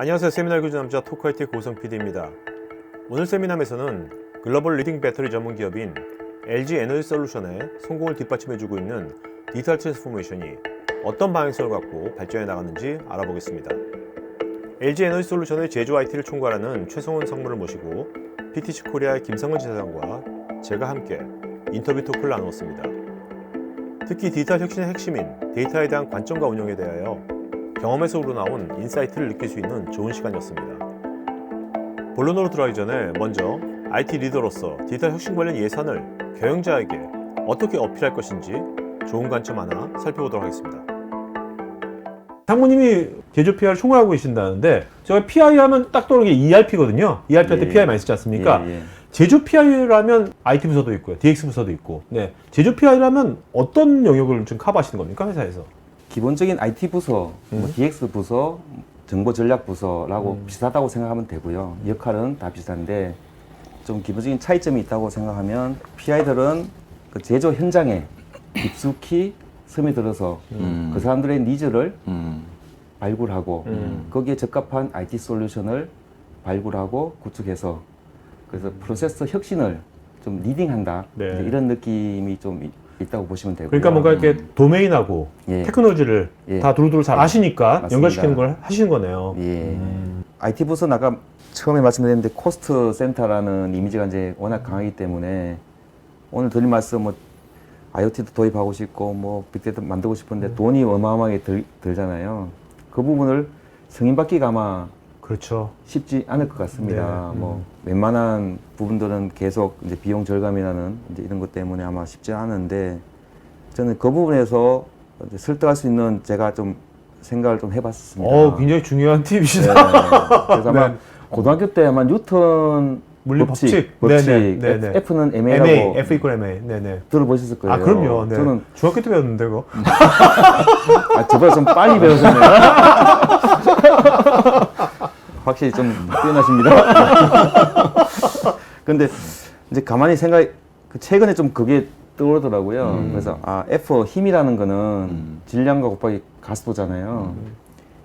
안녕하세요. 세미나 교주 남자 토크아이티 고성 PD입니다. 오늘 세미나에서는 글로벌 리딩 배터리 전문 기업인 LG 에너지 솔루션의 성공을 뒷받침해주고 있는 디지털 트랜스포메이션이 어떤 방향성을 갖고 발전해 나갔는지 알아보겠습니다. LG 에너지 솔루션의 제조 IT를 총괄하는 최성원 상무를 모시고 PTC 코리아의 김성은 지사장과 제가 함께 인터뷰 토크를 나누었습니다. 특히 디지털 혁신의 핵심인 데이터에 대한 관점과 운영에 대하여 경험에서 우러나온 인사이트를 느낄 수 있는 좋은 시간이었습니다. 본론으로 들어가기 전에 먼저 IT 리더로서 디지털 혁신 관련 예산을 경영자에게 어떻게 어필할 것인지 좋은 관점 하나 살펴보도록 하겠습니다. 상무님이 제조 PR을 총괄하고 계신다는데 제가 PI 하면 딱 떠오르는 게 ERP거든요. ERP 할때 예. PI 많이 쓰지 않습니까? 예, 예. 제조 PI라면 IT 부서도 있고요. DX 부서도 있고. 네. 제조 PI라면 어떤 영역을 좀 커버하시는 겁니까? 회사에서? 기본적인 IT 부서, 뭐 음. DX 부서, 정보 전략 부서라고 음. 비슷하다고 생각하면 되고요. 역할은 다 비슷한데 좀 기본적인 차이점이 있다고 생각하면 PI들은 그 제조 현장에 깊숙이 스며들어서 음. 그 사람들의 니즈를 음. 발굴하고 음. 거기에 적합한 IT 솔루션을 발굴하고 구축해서 그래서 프로세스 혁신을 좀 리딩한다 네. 이런 느낌이 좀 있- 있다고 보시면 되고요. 그러니까 뭔가 이렇게 도메인하고 예. 테크놀로지를 예. 다 두루두루 잘 아시니까 맞습니다. 연결시키는 걸 하시는 거네요. 예. 음. IT 부서는 아까 처음에 말씀드렸는데 코스트 센터라는 이미지가 이제 워낙 강하기 때문에 오늘 드린 말씀 뭐 IoT도 도입하고 싶고 뭐 빅데이터 만들고 싶은데 돈이 어마어마하게 들, 들잖아요. 그 부분을 승인받기가 아마 그렇죠. 쉽지 않을 것 같습니다. 네, 뭐 웬만한 부분들은 계속 이제 비용 절감이라는 이제 이런 것 때문에 아마 쉽지 않은데 저는 그 부분에서 설득할 수 있는 제가 좀 생각을 좀 해봤습니다. 어, 굉장히 중요한 팁이시다. 네. 그래서 아마 네. 고등학교 때 아마 뉴턴 물리 법칙, 법칙. 법칙, 네네, 네네. F는 MA라고 MA, F 이퀄 MA. 네네. 들어보셨을 거예요. 아, 그럼요. 네. 저는 중학교 때 배웠는데, 그거. 아, 저보다 좀 빨리 배우셨네요. 확실히 좀 뛰어나십니다. 근데 이제 가만히 생각, 그 최근에 좀 그게 떠오르더라고요. 음. 그래서 아 F 힘이라는 거는 음. 질량과 곱하기 가스도잖아요.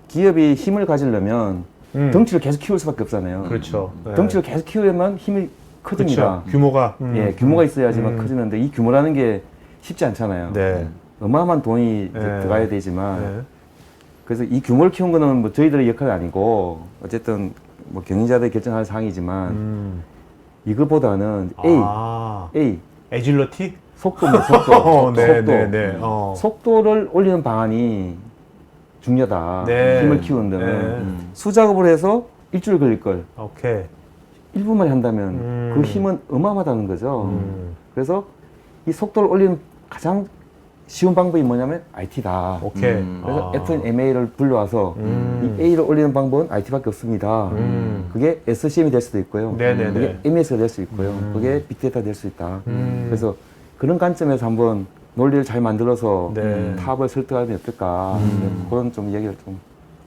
기업이 힘을 가지려면 음. 덩치를 계속 키울 수밖에 없잖아요. 그렇죠. 네. 덩치를 계속 키우려면 힘이 커집니다. 그렇죠. 규모가. 음. 예, 규모가 있어야지만 음. 커지는데 이 규모라는 게 쉽지 않잖아요. 네. 어마어마한 돈이 네. 들어가야 되지만 네. 그래서 이 규모를 키운 거는 뭐 저희들의 역할이 아니고 어쨌든 뭐 경영자들이 결정할 사항이지만 음. 이거보다는 A, 아, A 에질러티? 속도입니다. 속도. 어, 네, 속도. 네, 네. 어. 속도를 올리는 방안이 중요하다. 네. 힘을 키우는 데는 네. 음. 수작업을 해서 일주일 걸릴 걸 오케이. 1분 만에 한다면 음. 그 힘은 어마어마하다는 거죠. 음. 그래서 이 속도를 올리는 가장 쉬운 방법이 뭐냐면 IT다. 오케이. 음. 그래서 아. FNMA를 불러와서 음. 이 A를 올리는 방법은 IT밖에 없습니다. 음. 그게 SCM이 될 수도 있고요. 네네네. 그게 MES가 될 수 있고요. 음. 그게 빅데이터 될 수 있다. 음. 그래서 그런 관점에서 한번 논리를 잘 만들어서 네. 탑을 설득하면 어떨까 음. 그런 좀 얘기를 좀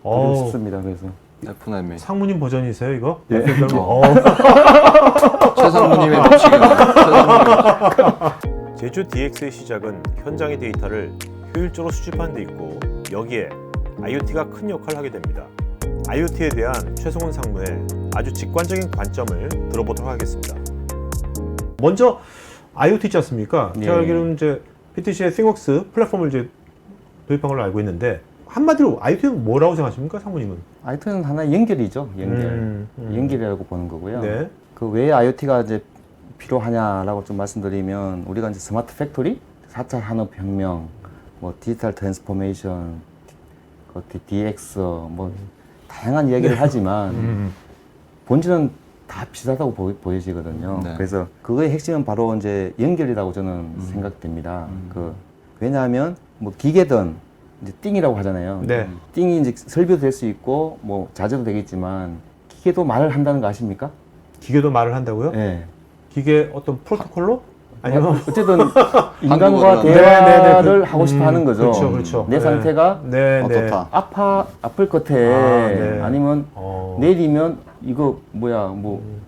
드리고 어, 싶습니다. 그래서 F&M 상무님 버전이세요, 이거? 예. 어. 최상무님의 법칙이네요. 최상무님. 제조 DX의 시작은 현장의 데이터를 효율적으로 수집하는 데 있고 여기에 IoT가 큰 역할을 하게 됩니다. IoT에 대한 최성훈 상무의 아주 직관적인 관점을 들어보도록 하겠습니다. 먼저 IoT 있지 않습니까? 예. 제가 알기로는 이제 PTC의 ThingWorks 플랫폼을 이제 도입한 걸로 알고 있는데 한마디로 IoT는 뭐라고 생각하십니까, 상무님은? IT는 하나의 연결이죠. 연결. 음, 음. 연결이라고 보는 거고요. 네. 그왜 IoT가 이제 필요하냐라고 좀 말씀드리면 우리가 이제 스마트 팩토리, 4차 산업혁명, 뭐 디지털 트랜스포메이션, 그 DX 뭐 다양한 얘기를 하지만 음. 본질은 다 비슷하다고 보, 보여지거든요. 네. 그래서 그거의 핵심은 바로 이제 연결이라고 저는 생각됩니다. 그 왜냐하면 뭐 기계든 이제 띵이라고 하잖아요. 네. 띵이 이제 설비도 될 수 있고 뭐 자재도 되겠지만 기계도 말을 한다는 거 아십니까? 기계도 말을 한다고요? 네. 기계 어떤 프로토콜로? 아니면 어쨌든 인간과 한국어로 대화를 네, 네, 그- 하고 싶어 하는 거죠. 그렇죠, 그렇죠. 내 네. 상태가 네, 네. 어떻다. 아파 아플 것 같아. 아, 네. 아 니면 어. 내리면 이거 뭐야 뭐 음.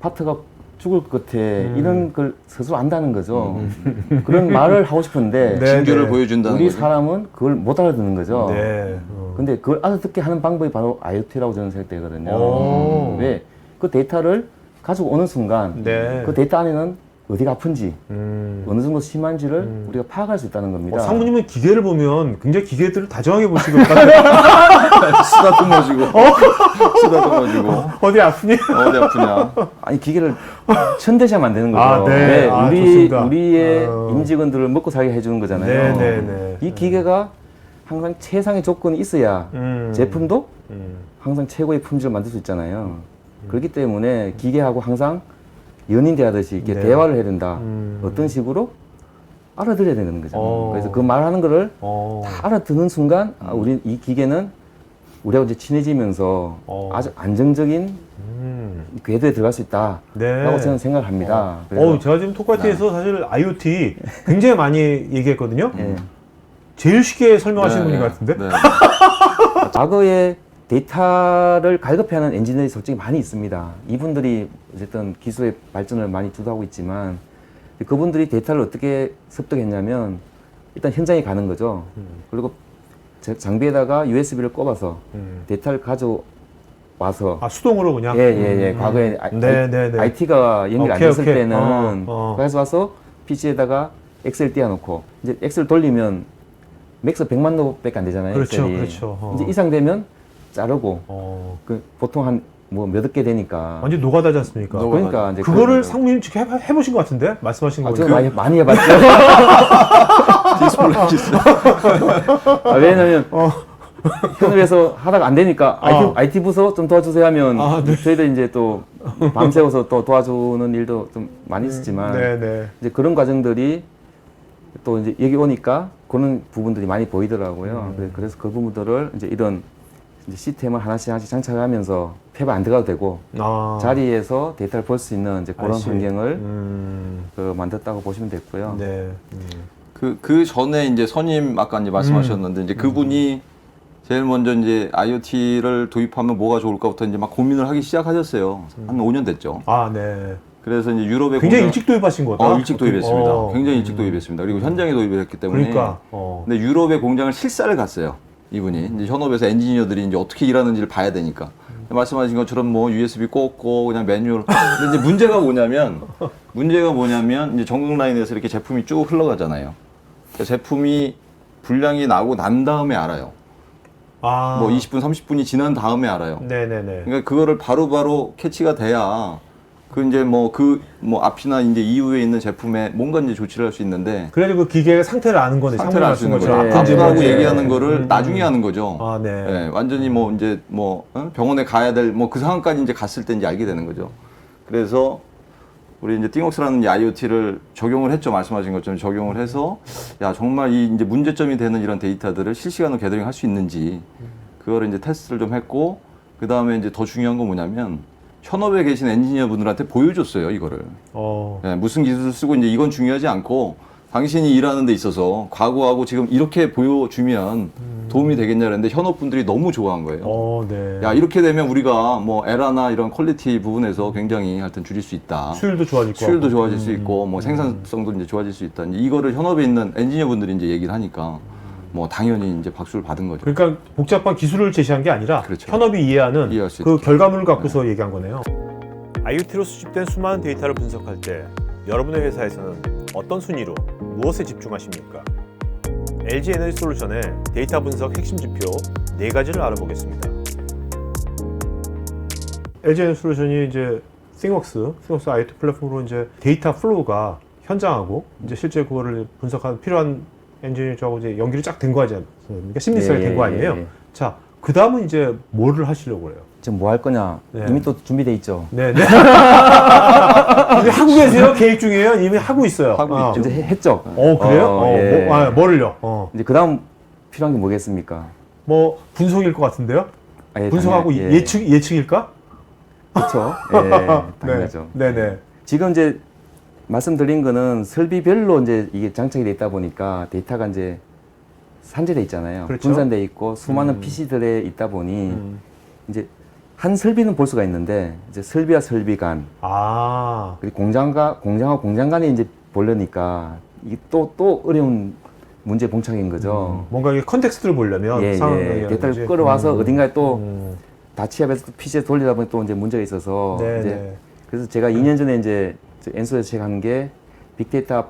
파트가 죽을 것 같아 음. 이런 걸 스스로 안다는 거죠. 그런 말을 하고 싶은데 네, 진규를 네. 보여준다는 우리 거죠. 사람은 그걸 못 알아듣는 거죠. 네. 어. 근데 그걸 알아듣게 하는 방법이 바로 IoT라고 저는 생각되거든요. 오. 왜? 그 데이터를 가지고 오는 순간 네. 그 데이터 안에는 어디가 아픈지 음. 어느 정도 심한지를 우리가 파악할 수 있다는 겁니다. 어, 상무님은 기계를 보면 굉장히 기계들을 다정하게 보시고 것 같아요. 쓰다듬어주고 쓰다듬어주고 어디 아프니? 어디 아프냐 아니 기계를 천대시하면 안 되는 거죠. 아, 네. 왜? 아, 우리 좋습니다. 우리의 어. 임직원들을 먹고 살게 해주는 거잖아요. 네, 네, 네. 이 기계가 항상 최상의 조건이 있어야 음. 제품도 음. 항상 최고의 품질을 만들 수 있잖아요. 그렇기 때문에 기계하고 항상 연인 대하듯이 이렇게 네. 대화를 해야 된다. 음. 어떤 식으로 알아들어야 되는 거죠. 어. 그래서 그 말하는 거를 어. 다 알아듣는 순간 아, 우리 이 기계는 우리하고 이제 친해지면서 어. 아주 안정적인 음. 궤도에 들어갈 수 있다라고 네. 저는 생각을 합니다. 그래서 어, 제가 지금 토카티에서 사실 IoT 굉장히 많이 얘기했거든요. 예. 제일 쉽게 설명하시는 네, 분인 것 같은데. 네. 과거에 데이터를 갈급해하는 엔지니어들이 솔직히 많이 있습니다. 이분들이 어쨌든 기술의 발전을 많이 주도하고 있지만 그분들이 데이터를 어떻게 습득했냐면 일단 현장에 가는 거죠. 그리고 제- 장비에다가 USB를 꼽아서 음. 데이터를 가져와서 아 수동으로 그냥. 예예예 과거에 아, 네, 네, 네. IT가 연결 안 오케이, 됐을 오케이. 때는 어, 어. 그래서 와서 PC에다가 엑셀 띄워놓고 이제 엑셀 돌리면 맥스 100만 로밖에 안 되잖아요. 그렇죠, 엑셀이. 그렇죠. 어. 이제 이상 되면 자르고 어. 그 보통 한 뭐몇개 되니까 완전 노가다지 않습니까? 노- 그러니까 이제 그거를 그- 상무님 직접 해, 해보신 것 같은데 말씀하신 아, 거저 보니까. 많이 많이 해봤죠. 디스플레이키스 아, 왜냐면 현업에서 하다가 안 되니까 어. IT, IT 부서 좀 도와주세요 하면 아, 네. 저희들 이제 또 밤새워서 또 도와주는 일도 좀 많이 있었지만 네네. 이제 그런 과정들이 또 이제 여기 오니까 그런 부분들이 많이 보이더라고요. 음. 그래- 그래서 그 부분들을 이제 이런 이제 시스템을 하나씩 하나씩 장착하면서 폐가 안 들어가도 되고 아. 자리에서 데이터를 볼 수 있는 이제 그런 I see. 환경을 음. 그 만들었다고 보시면 됐고요. 네. 음. 그, 그 전에 이제 선임 아까 이제 말씀하셨는데 이제 그분이 제일 먼저 이제 IoT를 도입하면 뭐가 좋을까부터 이제 막 고민을 하기 시작하셨어요. 한 5년 됐죠. 아 네. 그래서 이제 유럽의 굉장히 공장- 일찍 도입하신 거다. 어, 일찍 도입했습니다. 어. 굉장히 일찍 도입했습니다. 그리고 현장에 도입을 했기 때문에 그러니까. 어. 근데 유럽의 공장을 실사를 갔어요. 이분이 이제 현업에서 엔지니어들이 이제 어떻게 일하는지를 봐야 되니까 말씀하신 것처럼 뭐 USB 꽂고 그냥 매뉴얼. 근데 이제 문제가 뭐냐면 문제가 뭐냐면 이제 전국 라인에서 이렇게 제품이 쭉 흘러가잖아요. 그러니까 제품이 분량이 나고 난 다음에 알아요. 아. 뭐 20분, 30분이 지난 다음에 알아요. 네네네. 그러니까 그거를 바로바로 캐치가 돼야 그 이제 뭐그뭐 앞이나 이제 이후에 있는 제품에 뭔가 이제 조치를 할 수 있는데 그래도 그 기계의 상태를 아는 거네. 상태를 알 수 있는 거죠. 거죠. 네, 아프다고 네, 네. 얘기하는 거를 음, 나중에 하는 거죠. 아 네. 예, 완전히 뭐 이제 뭐 어? 병원에 가야 될 뭐 그 상황까지 이제 갔을 때 이제 알게 되는 거죠. 그래서 우리 이제 띵옥스라는 이 IoT를 적용을 했죠. 말씀하신 것처럼 적용을 해서 야 정말 이 이제 문제점이 되는 이런 데이터들을 실시간으로 게더링 할 수 있는지 그거를 이제 테스트를 좀 했고 그 다음에 이제 더 중요한 건 뭐냐면 현업에 계신 엔지니어 분들한테 보여줬어요 이거를. 어. 예, 무슨 기술을 쓰고 이제 이건 중요하지 않고 당신이 일하는 데 있어서 과거하고 지금 이렇게 보여주면 도움이 되겠냐 그랬는데 현업분들이 너무 좋아한 거예요. 어, 네. 야 이렇게 되면 우리가 뭐 에라나 이런 퀄리티 부분에서 굉장히 하여튼 줄일 수 있다. 수율도 좋아질 거. 수율도 좋아질 수 있고 뭐 생산성도 이제 좋아질 수 있다. 이제 이거를 현업에 있는 엔지니어 분들이 이제 얘기를 하니까 뭐 당연히 이제 박수를 받은 거죠. 그러니까 복잡한 기술을 제시한 게 아니라 그렇죠. 현업이 이해하는 이해할 수 그 있게. 결과물을 갖고서 얘기한 거네요. IoT로 수집된 수많은 데이터를 분석할 때 여러분의 회사에서는 어떤 순위로 무엇에 집중하십니까? LG 에너지 솔루션의 데이터 분석 핵심 지표 네 가지를 알아보겠습니다. LG 에너지 솔루션이 이제 싱웍스, 싱웍스 IoT 플랫폼으로 이제 데이터 플로우가 현장하고 이제 실제 그거를 분석하는 필요한 엔지니어하고 이제 연결이 쫙된 거 아니지 않습니까? 심리스가 예, 된거 예, 아니에요? 예. 자, 그 다음은 이제 뭐를 하시려고 그래요? 지금 뭐 할 거냐? 네. 이미 또 준비돼 있죠. 네, 네. 이미 하고 계세요? 계획 중이에요? 이미 하고 있어요. 하고 어. 있죠. 이제 해- 했죠. 어, 그래요? 어, 어, 예. 뭐, 아, 뭐를요? 어. 이제 그 다음 필요한 게 뭐겠습니까? 뭐 분석일 것 같은데요? 아, 예, 분석하고 당연- 예. 측 예측일까? 그렇죠. 예, 당연하죠. 네, 네. 지금 이제 말씀드린 거는 설비별로 이제 이게 장착이 돼 있다 보니까 데이터가 이제 산재돼 있잖아요. 그렇죠. 분산돼 있고 수많은 음. PC들에 있다 보니 음. 이제 한 설비는 볼 수가 있는데 이제 설비와 설비 간 아, 그리고 공장과 공장과 공장 간에 이제 보려니까 이게 또또 어려운 문제 봉착인 거죠. 뭔가 이게 컨텍스트를 보려면 예, 예. 데이터를 끌어와서 음. 어딘가에 또 음. 다치압에서 또 PC에 돌리다 보니 또 이제 문제가 있어서 네, 이제 네. 그래서 제가 2년 전에 이제 엔소에서 제가 한 게 빅데이터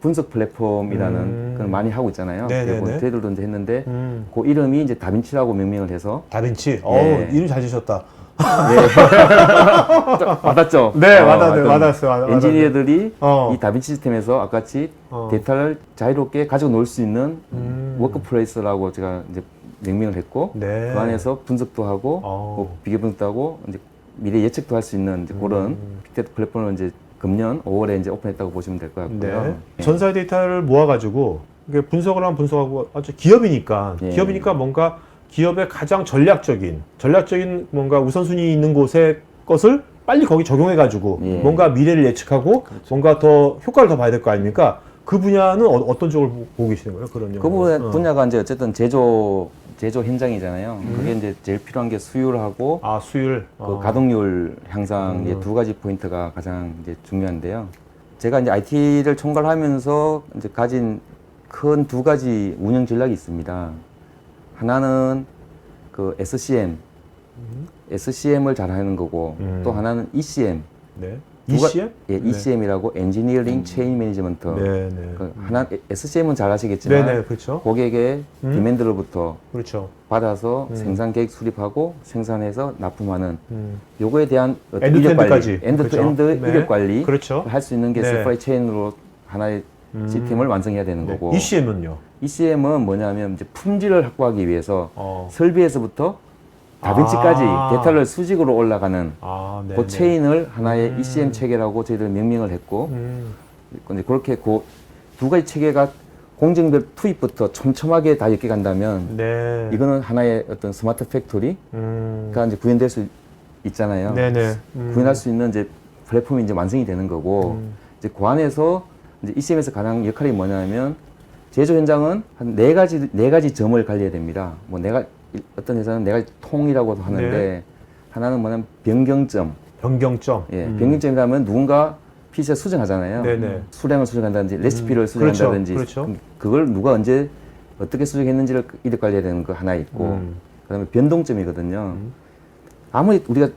분석 플랫폼이라는 음. 그걸 많이 하고 있잖아요. 네, 네, 그리고 네. 저희들도 이제 했는데 음. 그 이름이 이제 다빈치라고 명명을 해서 다빈치. 어, 예. 이름 잘 지셨다. 맞았죠? 네, 어, 하여튼 맞았어요. 맞았네. 엔지니어들이 어. 이 다빈치 시스템에서 아까같이 어. 데이터를 자유롭게 가지고 놀 수 있는 음. 워크플레이스라고 제가 이제 명명을 했고 네. 그 안에서 분석도 하고 어. 뭐 비교 분석도 하고 이제 미래 예측도 할 수 있는 이제 그런 음. 빅데이터 플랫폼을 이제 금년 5월에 이제 오픈했다고 보시면 될 것 같고요. 네. 전사의 데이터를 모아가지고 이게 분석을 하면 분석하고 아주 기업이니까 예. 기업이니까 뭔가 기업의 가장 전략적인 전략적인 뭔가 우선순위 있는 곳의 것을 빨리 거기 적용해가지고 예. 뭔가 미래를 예측하고 뭔가 더 효과를 더 봐야 될 거 아닙니까? 그 분야는 어, 떤 쪽을 보- 보고 계시는 거예요? 그런 그 부분. 분야가 이제 어쨌든 제조 제조 현장이잖아요. 그게 이제 제일 필요한 게 수율하고 아 수율 그 어. 가동률 향상 음. 이제 두 가지 포인트가 가장 이제 중요한데요. 제가 이제 IT를 총괄하면서 이제 가진 큰 두 가지 운영 전략이 있습니다. 하나는 그 SCM, SCM을 잘하는 거고 음. 또 하나는 ECM. 네. ECM? 예, ECM이라고 엔지니어링 체인 매니지먼트. 네, 네. 그 하나 SCM은 잘 아시겠지만 네, 네, 그렇죠. 고객의 음. 디맨드로부터 그렇죠. 받아서 음. 생산 계획 수립하고 생산해서 납품하는 음. 요거에 대한 어떤 이력 관리. 엔드 투 그렇죠. 엔드 네. 이력 관리 그렇죠. 할 수 있는 게 네. 서플라이 체인으로 하나의 음. 시스템을 완성해야 되는 네. 거고 ECM은요? ECM은 뭐냐면 이제 품질을 확보하기 위해서 어. 설비에서부터 다빈치까지 아. 데이터를 수직으로 올라가는 아, 네. 그 네. 체인을 하나의 음. ECM 체계라고 저희들 명명을 했고 음. 근데 그렇게 그 두 가지 체계가 공정별 투입부터 촘촘하게 다 엮여 간다면 네. 이거는 하나의 어떤 스마트 팩토리가 음. 이제 구현될 수 있잖아요. 네네. 음. 구현할 수 있는 이제 플랫폼이 이제 완성이 되는 거고 음. 이제 그 안에서 이제 ECM에서 가장 역할이 뭐냐면 제조 현장은 한 네 가지 네 가지 점을 관리해야 됩니다. 뭐 내가 어떤 회사는 네 가지 통이라고도 하는데 네. 하나는 뭐냐면 변경점. 변경점. 예, 음. 변경점이라면 누군가 PC에 수정하잖아요. 네네. 수량을 수정한다든지 레시피를 음, 수정한다든지 그렇죠, 그렇죠. 그걸 누가 언제 어떻게 수정했는지를 이득 관리해야 되는 거 하나 있고 음. 그다음에 변동점이거든요. 아무리 우리가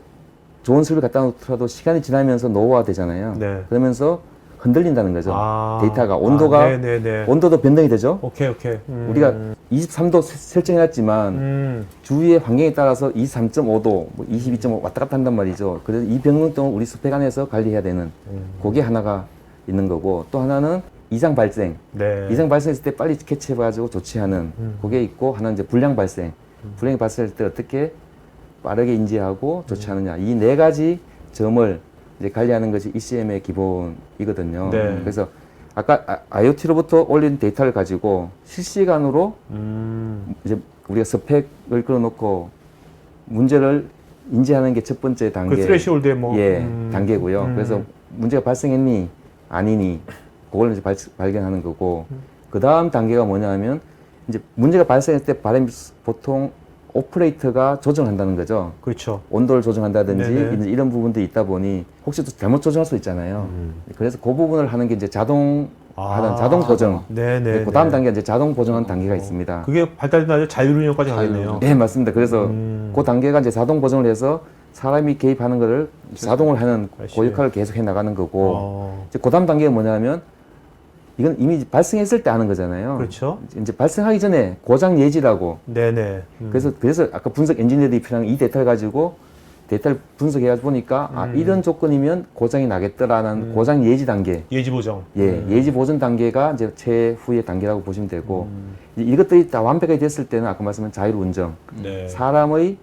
좋은 설비 갖다 놓더라도 시간이 지나면서 노후화 되잖아요. 네. 그러면서 흔들린다는 거죠. 아. 데이터가 온도가 아, 네네네. 온도도 변동이 되죠. 오케이 오케이. 음. 우리가 23도 설정해놨지만 음. 주위의 환경에 따라서 23.5도, 뭐 22.5 왔다 갔다 한단 말이죠. 그래서 이 변동점을 우리 스펙 안에서 관리해야 되는 음. 그게 하나가 있는 거고 또 하나는 이상 발생. 네. 이상 발생했을 때 빨리 캐치해가지고 조치하는 음. 그게 있고 하나는 이제 불량 발생. 불량이 발생할 때 어떻게 빠르게 인지하고 조치하느냐. 이 네 가지 점을 이제 관리하는 것이 ECM의 기본이거든요. 네. 그래서 아까 아- IoT로부터 올린 데이터를 가지고 실시간으로 음. 이제 우리가 스펙을 끌어놓고 문제를 인지하는 게 첫 번째 단계. 그 스레시홀드의 뭐. 예, 음. 단계고요. 음. 그래서 문제가 발생했니 아니니 그걸 이제 발, 발견하는 거고 음. 그 다음 단계가 뭐냐면 이제 문제가 발생했을 때 바람 보통 오퍼레이터가 조정한다는 거죠. 그렇죠. 온도를 조정한다든지 네네. 이제 이런 부분들이 있다 보니 혹시 또 잘못 조정할 수 있잖아요. 음. 그래서 그 부분을 하는 게 이제 자동 아. 하는 자동 보정. 네네. 그 다음 단계 이제 자동 보정하는 단계가 있습니다. 그게 발달된 자율운영까지 가겠네요. 네 맞습니다. 그래서 음. 그 단계가 이제 자동 보정을 해서 사람이 개입하는 거를 자동을 하는 알지. 그 역할을 계속 해 나가는 거고 어. 이제 그 다음 단계가 뭐냐면 이건 이미 발생했을 때 하는 거잖아요. 그렇죠. 이제 발생하기 전에 고장 예지라고 네네. 음. 그래서 그래서 아까 분석 엔지니어들이 필요한 이 데이터를 가지고 데이터를 분석해 보니까 아 음. 이런 조건이면 고장이 나겠더라는 고장 예지 단계 예지 보정. 예, 예지 보전 단계가 이제 최후의 단계라고 보시면 되고 음. 이제 이것들이 다 완벽하게 됐을 때는 아까 말씀한 자율 운전 네. 사람의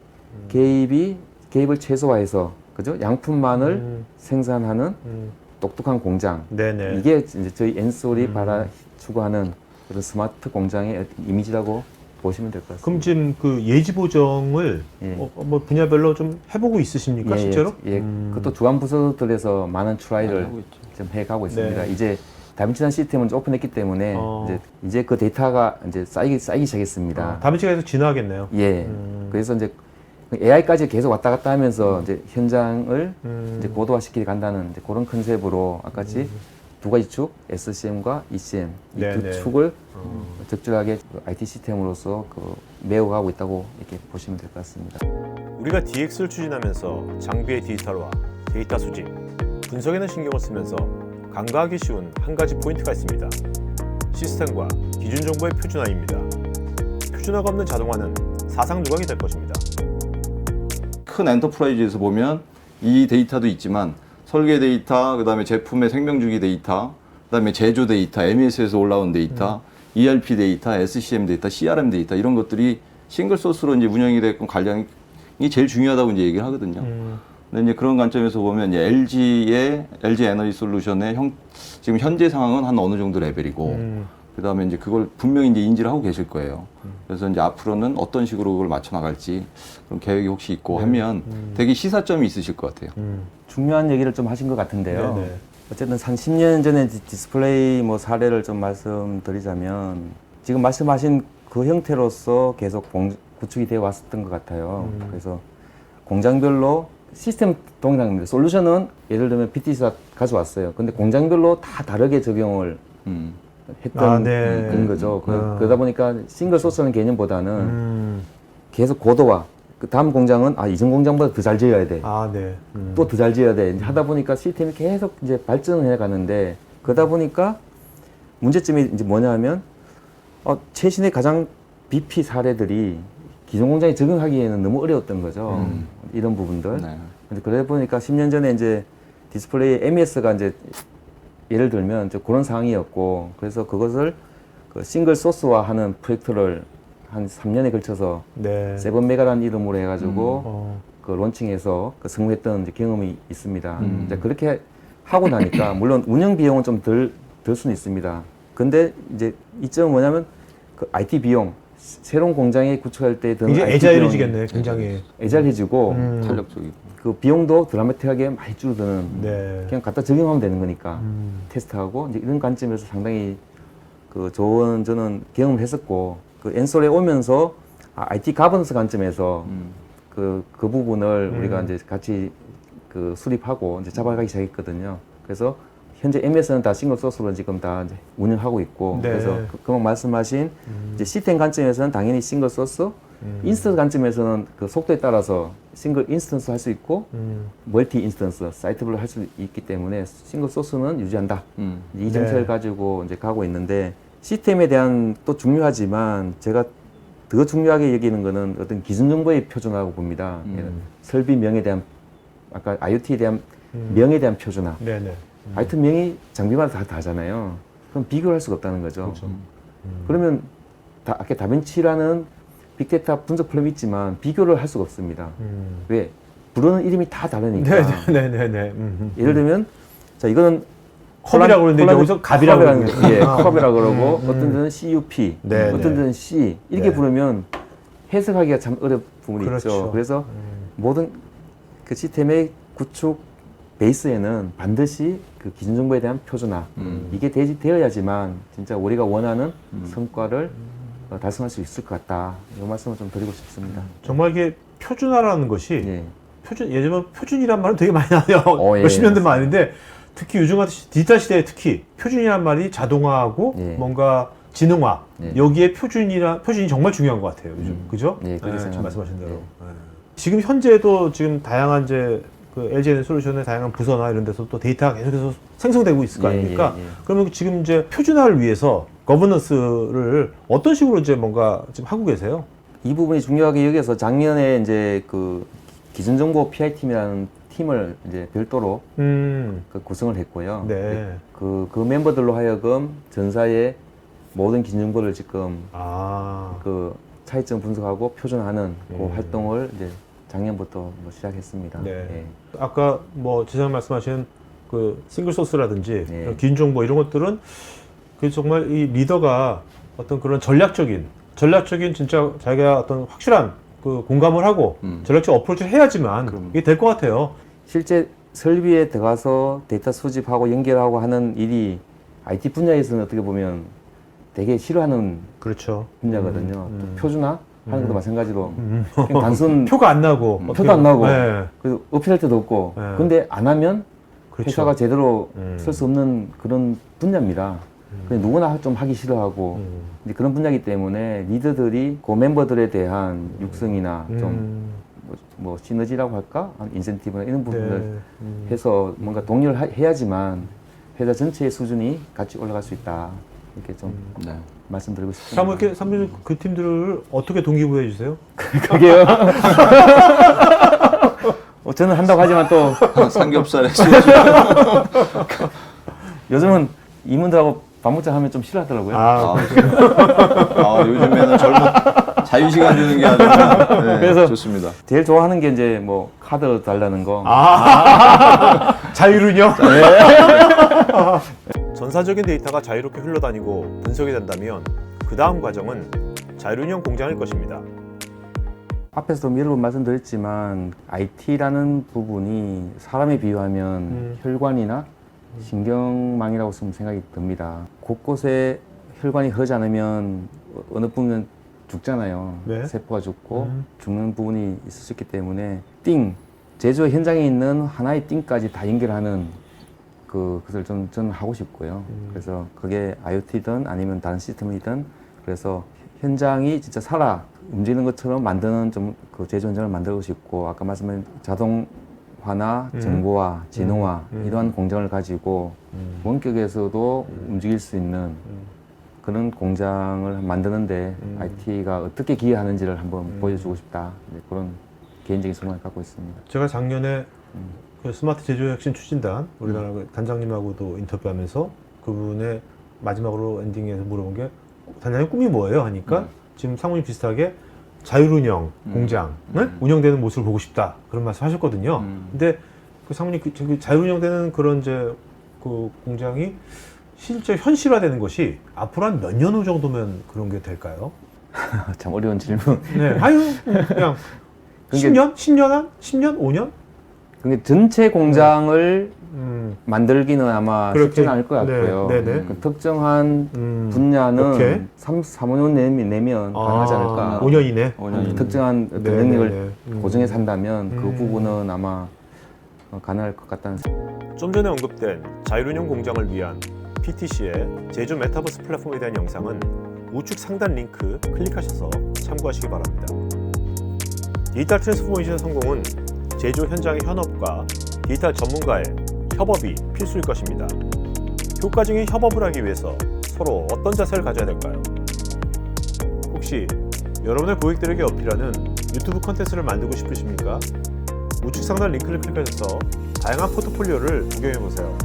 개입이 개입을 최소화해서 그죠 양품만을 음. 생산하는 음. 똑똑한 공장 네네. 이게 이제 저희 엔솔이 음. 바라 추구하는 그런 스마트 공장의 이미지라고 보시면 될 것 같습니다. 그럼 지금 그 예지 보정을 예. 어, 뭐 분야별로 좀 해보고 있으십니까 실제로? 예, 예. 음. 그것도 주간 부서들에서 많은 트라이를 하고 있죠. 좀 해가고 있습니다. 네. 이제 다빈치란 시스템은 이제 오픈했기 때문에 어. 이제 이제 그 데이터가 이제 쌓이기 쌓이기 시작했습니다. 아, 다빈치가 계속 진화하겠네요. 예. 음. 그래서 이제 AI까지 계속 왔다 갔다 하면서 이제 현장을 음. 이제 고도화시키게 간다는 이제 그런 컨셉으로 아까지 두 가지 축 SCM과 ECM 이두 음. 네네. 축을 어. 적절하게 그 IT 시스템으로서 그 메워가고 있다고 이렇게 보시면 될 것 같습니다. 우리가 DX를 추진하면서 장비의 디지털화, 데이터 수집, 분석에는 신경을 쓰면서 간과하기 쉬운 한 가지 포인트가 있습니다. 시스템과 기준 정보의 표준화입니다. 표준화가 없는 자동화는 사상 누각이 될 것입니다. 큰 엔터프라이즈에서 보면 이 데이터도 있지만 설계 데이터, 그다음에 제품의 생명 주기 데이터, 그다음에 제조 데이터, MES에서 올라온 데이터, ERP 데이터, SCM 데이터, CRM 데이터 이런 것들이 싱글 소스로 이제 운영이 됐고 관리이 제일 중요하다고 이제 얘기를 하거든요. 근데 이제 그런 관점에서 보면 이제 LG의 LG 에너지 솔루션의 형, 지금 현재 상황은 한 어느 정도 레벨이고 음. 그 다음에 이제 그걸 분명히 이제 인지를 하고 계실 거예요. 그래서 이제 앞으로는 어떤 식으로 그걸 맞춰 나갈지 그런 계획이 혹시 있고 하면 되게 시사점이 있으실 것 같아요. 음. 중요한 얘기를 좀 하신 것 같은데요. 네네. 어쨌든 한 10년 전에 디- 디스플레이 뭐 사례를 좀 말씀드리자면 지금 말씀하신 그 형태로서 계속 공- 구축이 되어 왔었던 것 같아요. 음. 그래서 공장별로 시스템 동작입니다. 솔루션은 예를 들면 BTC가 가져왔어요. 근데 공장별로 다 다르게 적용을 음. 했던 아, 네. 건 거죠. 그, 아. 러다 보니까 싱글 소스라는 개념보다는 음. 계속 고도화. 그 다음 공장은 아 이전 공장보다 더 잘 지어야 돼. 아, 네. 음. 또더 잘 지어야 돼. 하다 보니까 시스템이 계속 이제 발전을 해 가는데 그러다 보니까 문제점이 이제 뭐냐 하면 어, 최신의 가장 BP 사례들이 기존 공장에 적용하기에는 너무 어려웠던 거죠. 음. 이런 부분들. 네. 근데 그러다 보니까 10년 전에 이제 디스플레이 MES가 이제 예를 들면 이제 그런 상황이었고 그래서 그것을 그 싱글 소스화하는 프로젝트를 한 3년에 걸쳐서 네. 세븐 메가라는 이름으로 해가지고 어. 그 론칭해서 그 성공했던 이제 경험이 있습니다. 음. 이제 그렇게 하고 나니까 물론 운영 비용은 좀덜들 수는 있습니다. 근데 이제 이점은 뭐냐면 그 IT 비용 새로운 공장에 구축할 때 드는 굉장히 애자일해지겠네, 굉장히. 애잘해지고 음. 탄력적이고. 그 비용도 드라마틱하게 많이 줄어드는 네. 그냥 갖다 적용하면 되는 거니까 음. 테스트하고 이제 이런 관점에서 상당히 그 좋은 저는 경험을 했었고 그 엔솔에 오면서 아, IT 가버넌스 관점에서 음. 그, 그 부분을 음. 우리가 이제 같이 그 수립하고 이제 잡아가기 시작했거든요. 그래서 현재 MS는 다 싱글 소스로 지금 다 이제 운영하고 있고 네. 그래서 그, 금방 말씀하신 이제 시스템 관점에서는 당연히 싱글 소스, 음. 인스턴스 관점에서는 그 속도에 따라서 싱글 인스턴스 할 수 있고 음. 멀티 인스턴스, 사이트별로 할 수 있기 때문에 싱글 소스는 유지한다. 음. 이 정책을 네. 가지고 이제 가고 있는데 시스템에 대한 또 중요하지만 제가 더 중요하게 여기는 거는 어떤 기준 정보의 표준화라고 봅니다. 음. 예, 설비 명에 대한 아까 IoT에 대한 음. 명에 대한 표준화. 네네. 하여튼 명이 장비마다 다 다잖아요. 그럼 비교를 할 수가 없다는 거죠. 그렇죠. 그러면 다, 아까 다빈치라는 빅데이터 분석 플랫폼이 있지만 비교를 할 수가 없습니다. 음. 왜? 부르는 이름이 다 다르니까. 네네네네. 음. 예를 들면 자 이거는 컵이라고 그러는데 콜라- 여기서 갑이라고 그러는 거- 예, 거예요. 컵이라고 그러고 음, 음. 어떤 데는 CUP, 네, 어떤 네. 데는 C 이렇게 네. 부르면 해석하기가 참 어려운 부분이 그렇죠. 있죠. 그래서 음. 모든 그 시스템의 구축 베이스에는 반드시 그 기준 정보에 대한 표준화 음. 이게 되어야지만 진짜 우리가 원하는 음. 성과를 어, 달성할 수 있을 것 같다. 이 말씀을 좀 드리고 싶습니다. 정말 이게 표준화라는 것이 예. 표준 예전에 표준이란 말은 되게 많이 나요. 어, 예. 몇십 년 된 말인데 특히 요즘 같은 시- 디지털 시대에 특히 표준이란 말이 자동화하고 예. 뭔가 지능화 예. 여기에 표준이라 표준이 정말 중요한 것 같아요. 요즘 그죠? 예, 그렇게 지금 생각합니다. 말씀하신 대로. 예. 예. 지금 현재도 지금 다양한 이제 그 LG 솔루션의 다양한 부서나 이런 데서 또 데이터가 계속해서 생성되고 있을 거 예, 아닙니까? 예, 예. 그러면 지금 이제 표준화를 위해서 거버넌스를 어떤 식으로 이제 뭔가 지금 하고 계세요? 이 부분이 중요하게 여기서 작년에 이제 그 기준 정보 PI 팀이라는 팀을 이제 별도로 음, 그 구성을 했고요. 네. 그, 그 멤버들로 하여금 전사의 모든 기준 정보를 지금 아, 그 차이점 분석하고 표준화하는 그 음. 활동을 이제 작년부터 뭐 시작했습니다. 네. 예. 아까 뭐 지상 말씀하신 그 싱글 소스라든지 네. 긴 정보 이런 것들은 그 정말 이 리더가 어떤 그런 전략적인 전략적인 진짜 자기가 어떤 확실한 그 공감을 하고 음. 전략적 어프로치를 해야지만 그럼. 이게 될 것 같아요. 실제 설비에 들어가서 데이터 수집하고 연결하고 하는 일이 IT 분야에서는 어떻게 보면 되게 싫어하는 그렇죠. 분야거든요. 음, 음. 또 표준화 하는 것도 마찬가지로 그냥 단순 표가 안 나고 음. 표도 안 나고 네. 그래서 어필할 때도 없고 네. 근데 안 하면 그렇죠. 회사가 제대로 음. 쓸수 없는 그런 분야입니다. 그냥 누구나 좀 하기 싫어하고 음. 이제 그런 분야이기 때문에 리더들이 그 멤버들에 대한 육성이나 좀 음. 뭐, 뭐 시너지라고 할까? 한 인센티브나 이런 부분을 네. 음. 해서 뭔가 동료를 하- 해야지만 회사 전체의 수준이 같이 올라갈 수 있다. 이렇게 좀 네. 말씀드리고 싶습니다. 사모님께 사모님 그 팀들을 어떻게 동기부여 주세요? 그게요. 어, 저는 한다고 하지만 또 삼겹살에 요즘은 임원들하고 밥 먹자 하면 좀 싫어하더라고요. 아, 아, 아, 요즘에는 젊은 자유 시간 주는 게 아주 네, 그래서- 좋습니다. 제일 좋아하는 게 이제 뭐 카드 달라는 거. 자유는요? 네. 전사적인 데이터가 자유롭게 흘러다니고 분석이 된다면 그 다음 과정은 자율운영 공장일 것입니다. 앞에서도 여러 번 말씀드렸지만 IT라는 부분이 사람에 비유하면 음. 혈관이나 신경망이라고 좀 생각이 듭니다. 곳곳에 혈관이 흐르지 않으면 어- 어느 부분은 죽잖아요. 네. 세포가 죽고 음. 죽는 부분이 있을 수 있기 때문에 띵 제조 현장에 있는 하나의 띵까지 다 연결하는 그 그것을 좀 저는 하고 싶고요. 음. 그래서 그게 IoT든 아니면 다른 시스템이든 그래서 현장이 진짜 살아 움직이는 것처럼 만드는 좀 그 제조 현장을 만들고 싶고 아까 말씀드린 자동 화나 음. 정보화, 진화화 음. 음. 이러한 공장을 가지고 음. 원격에서도 움직일 수 있는 그런 공장을 만드는데 음. IT가 어떻게 기여하는지를 한번 음. 보여주고 싶다 네, 그런 개인적인 소망을 갖고 있습니다. 제가 작년에 음. 그 스마트 제조 혁신 추진단 우리나라 그 단장님하고도 인터뷰하면서 그분의 마지막으로 엔딩에서 물어본 게 단장님 꿈이 뭐예요? 하니까 음. 지금 상무님 비슷하게 자율운영 음. 공장을 음. 운영되는 모습을 보고 싶다 그런 말씀 하셨거든요. 음. 근데 그 상무님 그, 그 자율운영되는 그런 이제 그 공장이 실제 현실화되는 것이 앞으로 한 몇 년 후 정도면 그런 게 될까요? 참 어려운 질문. 네, 아유 그냥 그게- 10년, 10년 한 10년, 5년? 근데 전체 공장을 음, 만들기는 아마 그렇게- 쉽지는 않을 것 네, 같고요. 네, 네. 그 특정한 음, 분야는 오케이. 3, 3, 5년 내면, 내면 가능하지 않을까. 5년 이내. 오년 이내. 특정한 어떤 네, 능력을 네, 네. 음. 고정해 산다면 그 음. 부분은 아마 어, 가능할 것 같다는 생각. 좀 전에 언급된 자율운영 공장을 위한 PTC의 제조 메타버스 플랫폼에 대한 영상은 우측 상단 링크 클릭하셔서 참고하시기 바랍니다. 디지털 트랜스포메이션의 성공은 제조 현장의 현업과 디지털 전문가의 협업이 필수일 것입니다. 효과적인 협업을 하기 위해서 서로 어떤 자세를 가져야 될까요? 혹시 여러분의 고객들에게 어필하는 유튜브 컨텐츠를 만들고 싶으십니까? 우측 상단 링크를 클릭하셔서 다양한 포트폴리오를 구경해 보세요.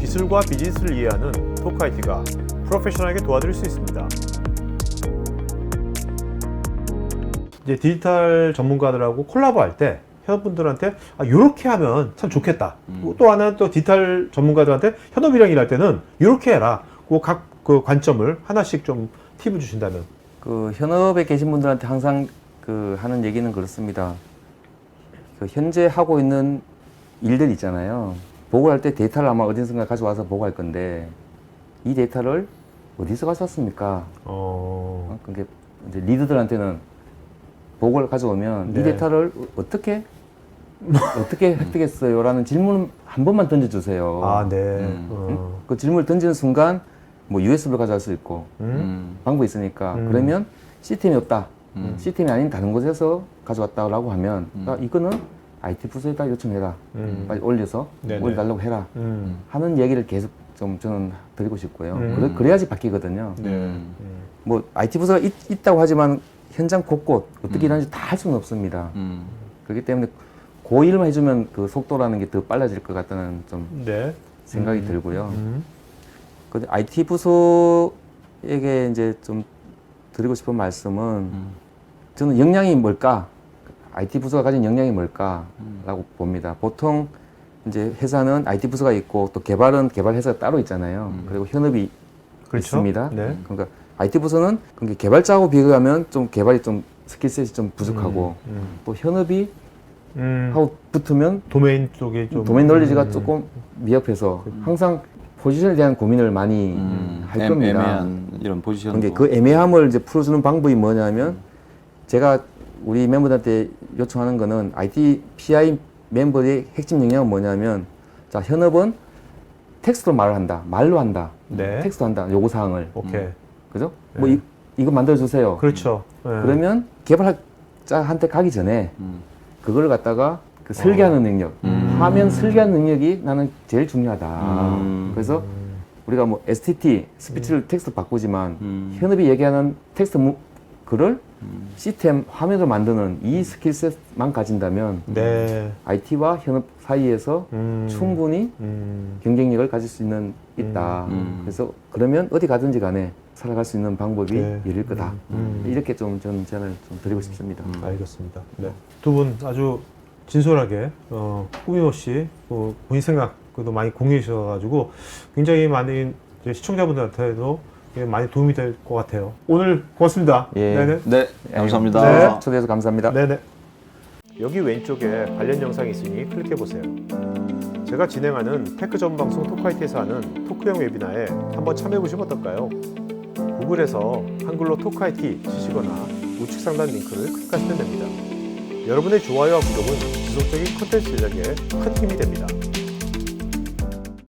기술과 비즈니스를 이해하는 토크 IT가 프로페셔널하게 도와드릴 수 있습니다. 이제 디지털 전문가들하고 콜라보할 때 현업분들한테 아 이렇게 하면 참 좋겠다. 음. 또 하나 또 디지털 전문가들한테 현업이랑 일할 때는 이렇게 해라. 그각 그 관점을 하나씩 좀 팁을 주신다면. 그 현업에 계신 분들한테 항상 그 하는 얘기는 그렇습니다. 그 현재 하고 있는 일들 있잖아요. 보고할 때 데이터를 아마 어디선가 가져와서 보고할 건데 이 데이터를 어디서 가져왔습니까? 어. 어, 그게 이제 리더들한테는 보고를 가져오면 네. 이 데이터를 어- 어떻게 어떻게 획득했어요라는 질문 한 번만 던져주세요. 아 네. 음. 어. 그 질문을 던지는 순간 뭐 USB를 가져갈 수 있고 음? 음. 방법이 있으니까 음. 그러면 시스템이 없다. 음. 시스템이 아닌 다른 곳에서 가져왔다라고 하면 음. 아, 이거는 IT 부서에다 요청해라. 음. 빨리 올려서 네네. 올려달라고 해라. 음. 하는 얘기를 계속 좀 저는 드리고 싶고요. 음. 그래, 그래 야지 바뀌거든요. 네. 음. 뭐 IT 부서가 있, 있다고 하지만 현장 곳곳 어떻게 음. 일하는지 다 할 수는 없습니다. 음. 그렇기 때문에 그 일만 해주면 그 속도라는 게 더 빨라질 것 같다는 좀 네. 생각이 음. 들고요. 음. 근데 IT 부서에게 이제 좀 드리고 싶은 말씀은 음. 저는 역량이 뭘까? IT 부서가 가진 역량이 뭘까라고 음. 봅니다. 보통 이제 회사는 IT 부서가 있고 또 개발은 개발 회사가 따로 있잖아요. 음. 그리고 현업이 그렇죠. 있습니다. 네. 그러니까 IT 부서는 그게 개발자하고 비교하면 좀 개발이 좀 스킬셋이 좀 부족하고 음. 또 현업이 음. 하고 붙으면 도메인 쪽이 좀 도메인 널리지가 음. 조금 미흡해서 항상 포지션에 대한 고민을 많이 음. 할 애- 겁니다. 애매한 이런 포지션. 그게 그 애매함을 이제 풀어주는 방법이 뭐냐면 제가 우리 멤버들한테 요청하는 거는 IT PI 멤버의 핵심 역량은 뭐냐면 자 현업은 텍스트로 말을 한다, 말로 한다, 네. 텍스트 한다 요구 사항을 오케이. 그죠? 네. 뭐 이, 이거 만들어 주세요. 그렇죠. 네. 그러면 개발자한테 가기 전에 음. 그걸 갖다가 그 설계하는 능력, 음. 화면 설계하는 능력이 나는 제일 중요하다. 음. 그래서 우리가 뭐 STT 스피치를 텍스트 바꾸지만 음. 현업이 얘기하는 텍스트 무, 글을 시스템 화면으로 만드는 이 스킬셋만 가진다면 네. IT와 현업 사이에서 음. 충분히 음. 경쟁력을 가질 수 있는 있다. 음. 그래서 그러면 어디 가든지 간에 살아갈 수 있는 방법이 네. 열릴 거다. 음. 이렇게 좀 저는 제안을 좀 드리고 싶습니다. 알겠습니다. 네. 두 분 아주 진솔하게 어, 꾸밈없이 뭐 본인 생각도 많이 공유해 주셔가지고 굉장히 많은 시청자분들한테도 많이 도움이 될 것 같아요. 오늘 고맙습니다. 예. 네네. 네, 감사합니다. 네. 초대해서 감사합니다. 네네. 여기 왼쪽에 관련 영상이 있으니 클릭해 보세요. 제가 진행하는 테크 전문 방송 토크아이티에서 하는 토크형 웨비나에 한번 참여해 보시면 어떨까요? 구글에서 한글로 토크아이티 치시거나 우측 상단 링크를 클릭하시면 됩니다. 여러분의 좋아요와 구독은 지속적인 컨텐츠 제작에 큰 힘이 됩니다.